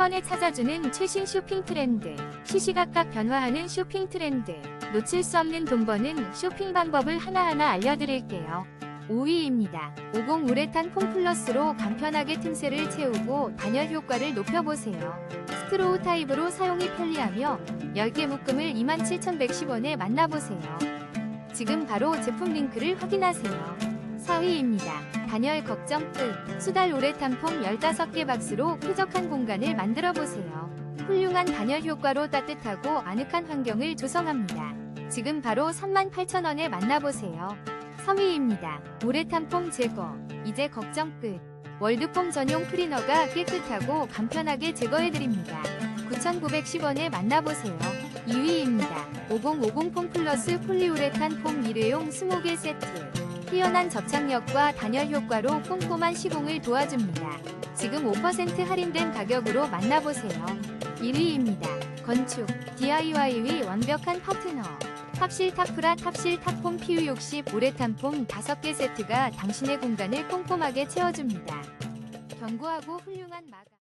번에 찾아주는 최신 쇼핑 트렌드, 시시각각 변화하는 쇼핑 트렌드, 놓칠 수 없는 돈 버는 쇼핑 방법을 하나하나 알려드릴게요. 5위입니다. 50 우레탄 폼 플러스로 간편하게 틈새를 채우고 단열 효과를 높여보세요. 스트로우 타입으로 사용이 편리하며 10개 묶음을 27,110원에 만나보세요. 지금 바로 제품 링크를 확인하세요. 4위입니다. 단열 걱정 끝. 수달 우레탄 폼 15개 박스로 쾌적한 공간을 만들어 보세요. 훌륭한 단열 효과로 따뜻하고 아늑한 환경을 조성합니다. 지금 바로 38,000원에 만나보세요. 3위입니다. 우레탄 폼 제거. 이제 걱정 끝. 월드폼 전용 클리너가 깨끗하고 간편하게 제거해드립니다. 9,910원에 만나보세요. 2위입니다. 5050폼 플러스 폴리우레탄 폼 일회용 20개 세트. 뛰어난 접착력과 단열 효과로 꼼꼼한 시공을 도와줍니다. 지금 5% 할인된 가격으로 만나보세요. 1위입니다. 건축, DIY의 완벽한 파트너. 탑실 타프라 탑실 탑폼 PU60 우레탄 폼 5개 세트가 당신의 공간을 꼼꼼하게 채워줍니다. 견고하고 훌륭한 마감.